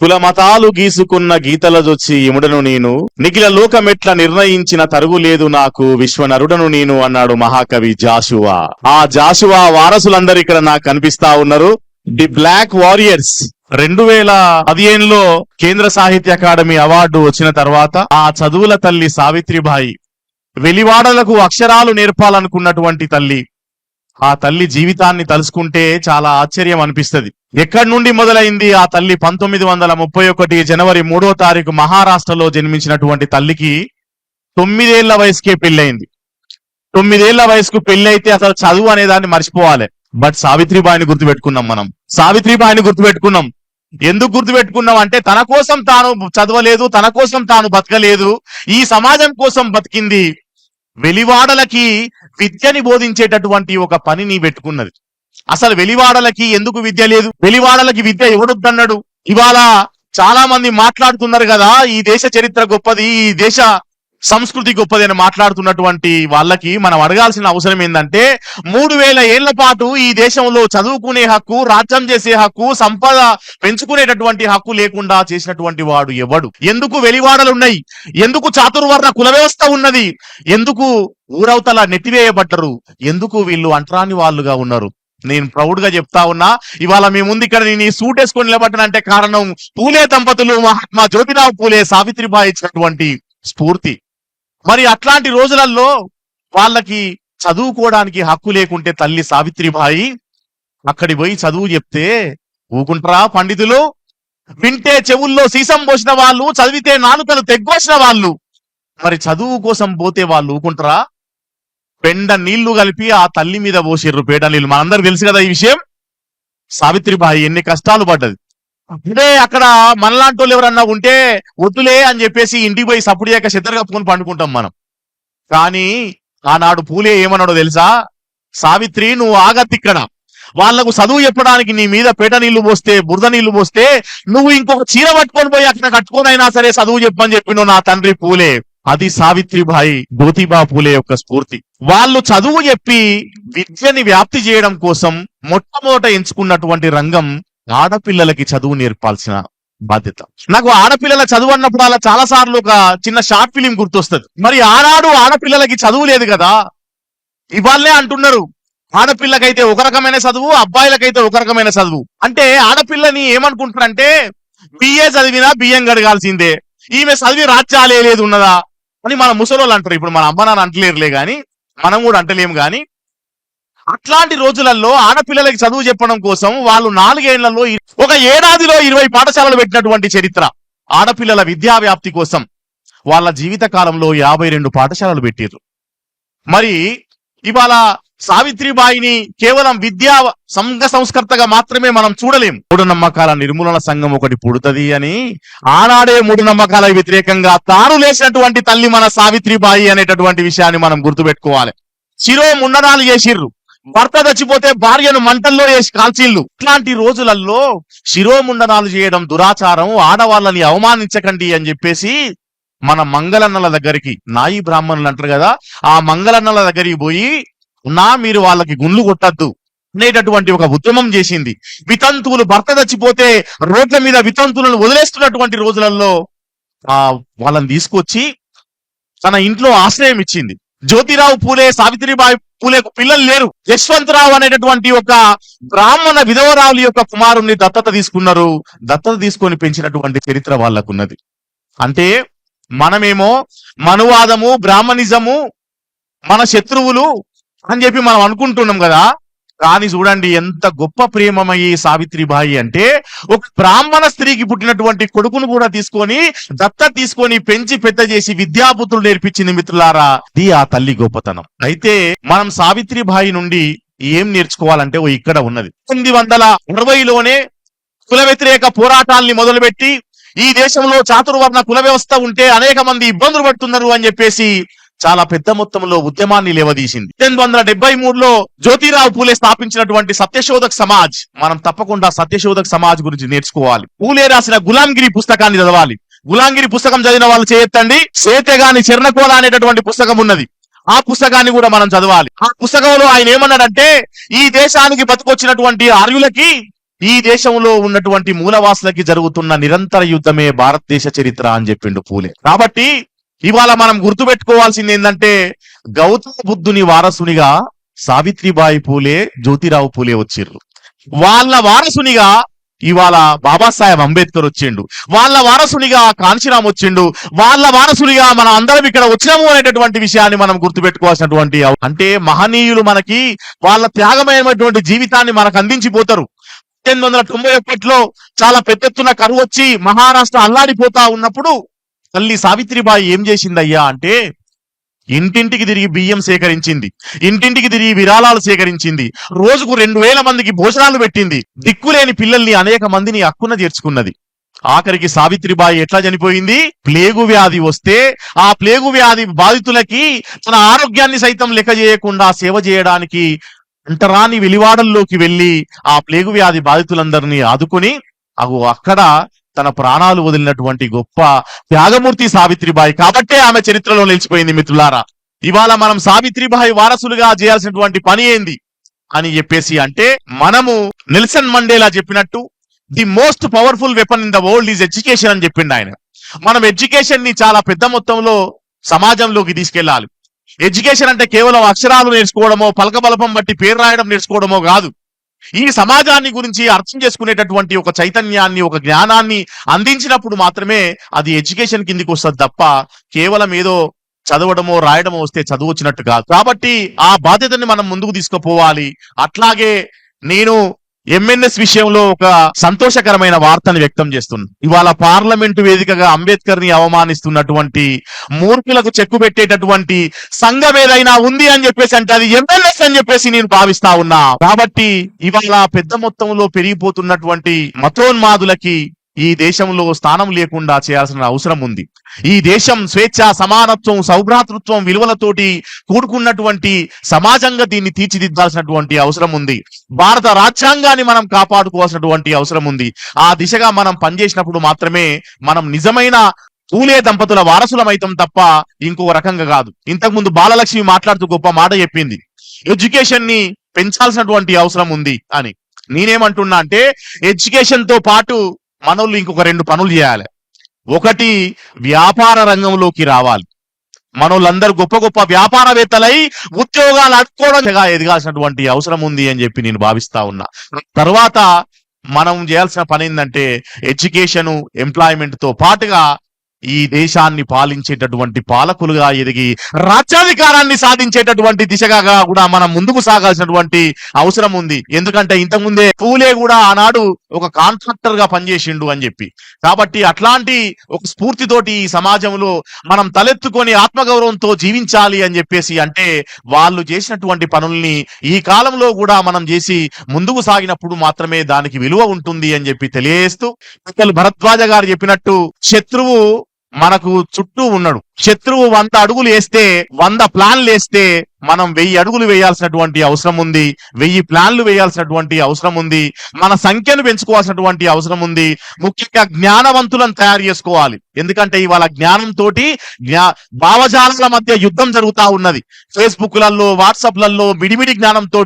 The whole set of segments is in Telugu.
కుల మతాలు గీసుకున్న గీతలజొచ్చి ఇముడను నేను. నిఖిల లోకమెట్ల నిర్ణయించిన తరుగు లేదు నాకు. విశ్వనరుడను నేను అన్నాడు మహాకవి జాషువా. ఆ జాషువా వారసులందరూ ఇక్కడ నాకు కనిపిస్తా ఉన్నారు. The black warriors. రెండు వేల పదిహేనులో కేంద్ర సాహిత్య అకాడమీ అవార్డు వచ్చిన తర్వాత ఆ చదువుల తల్లి సావిత్రిబాయి. వెలివాడలకు అక్షరాలు నేర్పాలనుకున్నటువంటి తల్లి. ఆ తల్లి జీవితాన్ని తలుసుకుంటే చాలా ఆశ్చర్యం అనిపిస్తది. ఎక్కడి నుండి మొదలైంది ఆ తల్లి పంతొమ్మిది వందల ముప్పై ఒకటి జనవరి మూడో తారీఖు మహారాష్ట్రలో జన్మించినటువంటి తల్లికి తొమ్మిదేళ్ళ వయసుకే పెళ్ళయింది. తొమ్మిదేళ్ళ వయసుకు పెళ్ళి అయితే అసలు చదువు అనే దాన్ని మర్చిపోవాలి. బట్ సావిత్రిబాయిని గుర్తుపెట్టుకున్నాం మనం. సావిత్రిబాయిని గుర్తుపెట్టుకున్నాం. ఎందుకు గుర్తుపెట్టుకున్నాం అంటే తన కోసం తాను చదవలేదు తన కోసం తాను బతకలేదు. ఈ సమాజం కోసం బతికింది. వెలివాడలకి విద్యని బోధించేటటువంటి ఒక పనిని పెట్టుకున్నది. అసలు వెలివాడలకి ఎందుకు విద్య లేదు? వెలివాడలకి విద్య ఎవడొద్దన్నాడు? ఇవాళ చాలా మంది మాట్లాడుతున్నారు కదా ఈ దేశ చరిత్ర గొప్పది ఈ దేశ సంస్కృతి గొప్పదైన మాట్లాడుతున్నటువంటి వాళ్ళకి మనం అడగాల్సిన అవసరం ఏంటంటే మూడు వేల ఏళ్ళ పాటు ఈ దేశంలో చదువుకునే హక్కు రాజ్యం చేసే హక్కు సంపద పెంచుకునేటటువంటి హక్కు లేకుండా చేసినటువంటి వాడు ఎవడు? ఎందుకు వెలివాడలు ఉన్నాయి? ఎందుకు చాతుర్వర్ణ కుల వ్యవస్థ ఉన్నది? ఎందుకు ఊరవతల నెట్టివేయబడ్డరు? ఎందుకు వీళ్ళు అంటరాని వాళ్ళుగా ఉన్నారు? నేను ప్రౌడ్గా చెప్తా ఉన్నా ఇవాళ మీ ముందు ఇక్కడ నేను ఈ సూట్ వేసుకొని నిలబడ్డానంటే కారణం పూలే దంపతులు మహాత్మా జ్యోతిరావు పూలే సావిత్రిబాయి ఇచ్చినటువంటి స్ఫూర్తి. మరి అట్లాంటి రోజులలో వాళ్ళకి చదువుకోవడానికి హక్కు లేకుంటే తల్లి సావిత్రిబాయి అక్కడి పోయి చదువు చెప్తే ఊకుంటారా పండితులు? వింటే చెవుల్లో సీసం పోసిన వాళ్ళు చదివితే నాలుకలు తెగ్గోసిన వాళ్ళు. మరి చదువు కోసం పోతే వాళ్ళు ఊకుంటారా? పెండ నీళ్ళు కలిపి ఆ తల్లి మీద పోసిర్రు పేడ నీళ్ళు. మనందరికి తెలుసు కదా ఈ విషయం. సావిత్రిబాయి ఎన్ని కష్టాలు పడ్డది. అంటే అక్కడ మనలాంటి వాళ్ళు ఎవరన్నా ఉంటే వద్దులే అని చెప్పేసి ఇంటికి పోయి సప్పుడు చేయక సిద్ధర కప్పుకొని పండుకుంటాం మనం. కానీ ఆనాడు పూలే ఏమన్నాడో తెలుసా? సావిత్రి నువ్వు ఆగత్తిక్కడ వాళ్ళకు చదువు చెప్పడానికి నీ మీద పేట నీళ్ళు పోస్తే బురద నీళ్ళు పోస్తే నువ్వు ఇంకొక చీర పట్టుకొని పోయి అక్కడ కట్టుకోనైనా సరే చదువు చెప్పని చెప్పిన నా తండ్రి పూలే. అది సావిత్రిబాయి జ్యోతిబా పూలే యొక్క స్ఫూర్తి. వాళ్ళు చదువు చెప్పి విద్యని వ్యాప్తి చేయడం కోసం మొట్టమొదట ఎంచుకున్నటువంటి రంగం ఆడపిల్లలకి చదువు నేర్పాల్సిన బాధ్యత. నాకు ఆడపిల్లల చదువు అన్నప్పుడు అలా చాలా సార్లు ఒక చిన్న షార్ట్ ఫిలిం గుర్తొస్తుంది. మరి ఆనాడు ఆడపిల్లలకి చదువు లేదు కదా? ఇవాళ్ళే అంటున్నారు ఆడపిల్లకైతే ఒక రకమైన చదువు అబ్బాయిలకైతే ఒక రకమైన చదువు. అంటే ఆడపిల్లని ఏమనుకుంటారంటే బిఏ చదివినా బియ్యం గడగాల్సిందే ఈమె చదివి రాజ్యాలే లేదు ఉన్నదా అని మన ముసలోళ్ళు అంటారు. ఇప్పుడు మన అమ్మ నాన్న అంటలేరులే గాని మనం కూడా అంటలేము గాని అట్లాంటి రోజులలో ఆడపిల్లలకి చదువు చెప్పడం కోసం వాళ్ళు నాలుగేళ్ళలో ఒక ఏడాదిలో ఇరవై పాఠశాలలు పెట్టినటువంటి చరిత్ర. ఆడపిల్లల విద్యా వ్యాప్తి కోసం వాళ్ళ జీవిత కాలంలో యాభై రెండు పాఠశాలలు పెట్టారు మరి ఇవాళ సావిత్రిబాయిని కేవలం విద్యా సంఘ సంస్కర్తగా మాత్రమే మనం చూడలేం. మూఢనమ్మకాల నిర్మూలన సంఘం ఒకటి పుడుతది అని ఆనాడే మూఢనమ్మకాల వ్యతిరేకంగా తాను లేచినటువంటి తల్లి మన సావిత్రిబాయి అనేటటువంటి విషయాన్ని మనం గుర్తుపెట్టుకోవాలి. శిరో ముండనాలు చేసిర్రు. భర్త చచ్చిపోతే భార్యను మంటల్లో వేసి కాల్చిల్లు ఇట్లాంటి రోజులలో శిరోముండనాలు చేయడం దురాచారం ఆడవాళ్ళని అవమానించకండి అని చెప్పేసి మన మంగళన్నల దగ్గరికి నాయి బ్రాహ్మణులు అంటారు కదా ఆ మంగళన్నల దగ్గరికి పోయి నా మీరు వాళ్ళకి గుండ్లు కొట్టద్దు అనేటటువంటి ఒక ఉద్యమం చేసింది. వితంతువులు భర్త చచ్చిపోతే రోడ్ల మీద వితంతువులను వదిలేస్తున్నటువంటి రోజులలో ఆ వాళ్ళని తీసుకొచ్చి తన ఇంట్లో ఆశ్రయం ఇచ్చింది. జ్యోతిరావు పూలే సావిత్రిబాయి పూలేకు పిల్లలు లేరు. యశ్వంతరావు అనేటటువంటి ఒక బ్రాహ్మణ విధవరావుల యొక్క కుమారుణ్ణి దత్తత తీసుకున్నారు. దత్తత తీసుకొని పెంచినటువంటి చరిత్ర వాళ్ళకున్నది. అంటే మనమేమో మనువాదము బ్రాహ్మణిజము మన శత్రువులు అని చెప్పి మనం అనుకుంటున్నాం కదా. కానీ చూడండి ఎంత గొప్ప ప్రేమమయ్యి సావిత్రిబాయి అంటే ఒక బ్రాహ్మణ స్త్రీకి పుట్టినటువంటి కొడుకును కూడా తీసుకొని దత్త తీసుకొని పెంచి పెద్ద చేసి విద్యాపుత్రులు నేర్పించింది మిత్రులారా ఇది ఆ తల్లి గొప్పతనం. అయితే మనం సావిత్రిబాయి నుండి ఏం నేర్చుకోవాలంటే ఓ ఇక్కడ ఉన్నది. తొమ్మిది వందల అరవైలోనే కుల వ్యతిరేక పోరాటాల్ని మొదలుపెట్టి ఈ దేశంలో చాతుర్వర్ణ కుల వ్యవస్థ ఉంటే అనేక మంది ఇబ్బందులు పడుతున్నారు అని చెప్పేసి చాలా పెద్ద మొత్తంలో ఉద్యమాన్ని లేవదీసింది. పద్దెనిమిది వందల డెబ్బై మూడులో జ్యోతిరావు పూలే స్థాపించినటువంటి సత్యశోధక్ సమాజ్ మనం తప్పకుండా సత్యశోధక్ సమాజ్ గురించి నేర్చుకోవాలి. పూలే రాసిన గులాంగిరి పుస్తకాన్ని చదవాలి. గులాంగిరి పుస్తకం చదివిన వాళ్ళు చేయొత్తండి సేతగాని చెర్నకోల అనేటటువంటి పుస్తకం ఉన్నది. ఆ పుస్తకాన్ని కూడా మనం చదవాలి. ఆ పుస్తకంలో ఆయన ఏమన్నాడంటే ఈ దేశానికి బతుకొచ్చినటువంటి ఆర్యులకి ఈ దేశంలో ఉన్నటువంటి మూలవాసులకి జరుగుతున్న నిరంతర యుద్ధమే భారతదేశ చరిత్ర అని చెప్పిండు పూలే. కాబట్టి ఇవాళ మనం గుర్తుపెట్టుకోవాల్సింది ఏంటంటే గౌతమ బుద్ధుని వారసునిగా సావిత్రిబాయి పూలే జ్యోతిరావు పూలే వచ్చిర్రు. వాళ్ళ వారసునిగా ఇవాళ బాబాసాహెబ్ అంబేద్కర్ వచ్చిండు. వాళ్ళ వారసునిగా కాంచీరామ్ వచ్చిండు. వాళ్ళ వారసునిగా మనం అందరం ఇక్కడ వచ్చినాము అనేటటువంటి విషయాన్ని మనం గుర్తుపెట్టుకోవాల్సినటువంటి అంటే మహనీయులు మనకి వాళ్ళ త్యాగమైనటువంటి జీవితాన్ని మనకు అందించిపోతారు. పద్దెనిమిది వందల తొంభై ఒకటిలో చాలా పెద్ద ఎత్తున కరువు వచ్చి మహారాష్ట్ర అల్లాడిపోతా ఉన్నప్పుడు తల్లి సావిత్రిబాయి ఏం చేసిందయ్యా అంటే ఇంటింటికి తిరిగి బియ్యం సేకరించింది. ఇంటింటికి తిరిగి విరాళాలు సేకరించింది. రోజుకు రెండు వేల మందికి భోజనాలు పెట్టింది. దిక్కులేని పిల్లల్ని అనేక మందిని అక్కున చేర్చుకున్నది ఆఖరికి సావిత్రిబాయి ఎట్లా చనిపోయింది? ప్లేగు వ్యాధి వస్తే ఆ ప్లేగు వ్యాధి బాధితులకి తన ఆరోగ్యాన్ని సైతం లెక్క చేయకుండా సేవ చేయడానికి అంటరాని వెలివాడల్లోకి వెళ్ళి ఆ ప్లేగు వ్యాధి బాధితులందరినీ ఆదుకొని అగు అక్కడ తన ప్రాణాలు వదిలినటువంటి గొప్ప త్యాగమూర్తి సావిత్రిబాయి కాబట్టే ఆమె చరిత్రలో నిలిచిపోయింది మిత్రులారా. ఇవాళ మనం సావిత్రిబాయి వారసులుగా చేయాల్సినటువంటి పని ఏంది? అని చెప్పేసి అంటే మనము నెల్సన్ మండేలా చెప్పినట్టు the most powerful weapon in the world is education అని చెప్పిండు ఆయన. మనం ఎడ్యుకేషన్ని చాలా పెద్ద మొత్తంలో సమాజంలోకి తీసుకెళ్ళాలి ఎడ్యుకేషన్ అంటే కేవలం అక్షరాలు నేర్చుకోవడమో పలకబలపం బట్టి పేరు రాయడం నేర్చుకోవడమో కాదు. ఈ సమాజాన్ని గురించి అర్థం చేసుకునేటటువంటి ఒక చైతన్యాన్ని ఒక జ్ఞానాన్ని అందించినప్పుడు మాత్రమే అది ఎడ్యుకేషన్ కిందికి వస్తుంది తప్ప కేవలం ఏదో చదవడమో రాయడమో వస్తే చదువు వచ్చినట్టు కాదు. కాబట్టి ఆ బాధ్యతని మనం ముందుకు తీసుకుపోవాలి. అట్లాగే నేను ఎంఎన్ఎస్ విషయంలో ఒక సంతోషకరమైన వార్తను వ్యక్తం చేస్తున్నాను ఇవాళ పార్లమెంటు వేదికగా అంబేద్కర్ని అవమానిస్తున్నటువంటి మూర్ఖులకు చెక్కు పెట్టేటటువంటి సంఘం ఏదైనా ఉంది అని చెప్పేసి అంటే అది ఎంఎన్ఎస్ అని చెప్పేసి నేను భావిస్తా ఉన్నా. కాబట్టి ఇవాళ పెద్ద మొత్తంలో పెరిగిపోతున్నటువంటి మతోన్మాదులకి ఈ దేశంలో స్థానం లేకుండా చేయాల్సిన అవసరం ఉంది. ఈ దేశం స్వేచ్ఛ సమానత్వం సౌభ్రాతృత్వం విలువలతోటి కూడుకున్నటువంటి సమాజంగా దీన్ని తీర్చిదిద్దాల్సినటువంటి అవసరం ఉంది. భారత రాజ్యాంగాన్ని మనం కాపాడుకోవాల్సినటువంటి అవసరం ఉంది. ఆ దిశగా మనం పనిచేసినప్పుడు మాత్రమే మనం నిజమైన పూలే దంపతుల వారసులమైతం తప్ప ఇంకో రకంగా కాదు. ఇంతకు ముందు బాలలక్ష్మి మాట్లాడుతూ గొప్ప మాట చెప్పింది. ఎడ్యుకేషన్ని పెంచాల్సినటువంటి అవసరం ఉంది అని. నేనేమంటున్నా అంటే ఎడ్యుకేషన్తో పాటు మనోళ్ళు ఇంకొక రెండు పనులు చేయాలి. ఒకటి వ్యాపార రంగంలోకి రావాలి. మనోళ్ళందరూ గొప్ప గొప్ప వ్యాపారవేత్తలై ఉద్యోగాలు అడుక్కోవడంగా ఎదగాల్సినటువంటి అవసరం ఉంది అని చెప్పి నేను భావిస్తా ఉన్నా. తర్వాత మనం చేయాల్సిన పని ఏంటంటే ఎడ్యుకేషన్ ఎంప్లాయ్మెంట్తో పాటుగా ఈ దేశాన్ని పాలించేటటువంటి పాలకులుగా ఎదిగి రాజ్యాధికారాన్ని సాధించేటటువంటి దిశగా కూడా మనం ముందుకు సాగాల్సినటువంటి అవసరం ఉంది. ఎందుకంటే ఇంతకుముందే పూలే కూడా ఆనాడు ఒక కాంట్రాక్టర్గా పనిచేసిండు అని చెప్పి. కాబట్టి అట్లాంటి ఒక స్ఫూర్తితోటి ఈ సమాజంలో మనం తలెత్తుకొని ఆత్మగౌరవంతో జీవించాలి అని చెప్పేసి అంటే వాళ్ళు చేసినటువంటి పనుల్ని ఈ కాలంలో కూడా మనం చేసి ముందుకు సాగినప్పుడు మాత్రమే దానికి విలువ ఉంటుంది అని చెప్పి తెలియజేస్తూ భరద్వాజ గారు చెప్పినట్టు శత్రువు మనకు చుట్టూ ఉన్నాడు. శత్రువు వంద అడుగులు వేస్తే వంద ప్లాన్లు వేస్తే మనం వెయ్యి అడుగులు వేయాల్సినటువంటి అవసరం ఉంది. వెయ్యి ప్లాన్లు వేయాల్సినటువంటి అవసరం ఉంది. మన సంఖ్యను పెంచుకోవాల్సినటువంటి అవసరం ఉంది. ముఖ్యంగా జ్ఞానవంతులను తయారు చేసుకోవాలి. ఎందుకంటే ఇవాళ జ్ఞానంతో జ్ఞా భావజాలాల మధ్య యుద్ధం జరుగుతా ఉన్నది. ఫేస్బుక్లలో వాట్సాప్లలో మిడిమిడి జ్ఞానంతో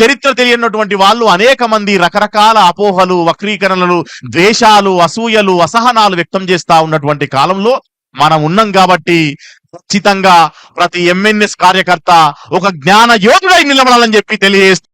చరిత్ర తెలియనటువంటి వాళ్ళు అనేక మంది రకరకాల అపోహలు వక్రీకరణలు ద్వేషాలు అసూయలు అసహనాలు వ్యక్తం చేస్తా ఉన్నటువంటి కాలంలో మనం ఉన్నాం కాబట్టి ఖచ్చితంగా ప్రతి ఎంఎన్ఎస్ కార్యకర్త ఒక జ్ఞాన యోధుడై నిలబడాలని చెప్పి తెలియజేస్తూ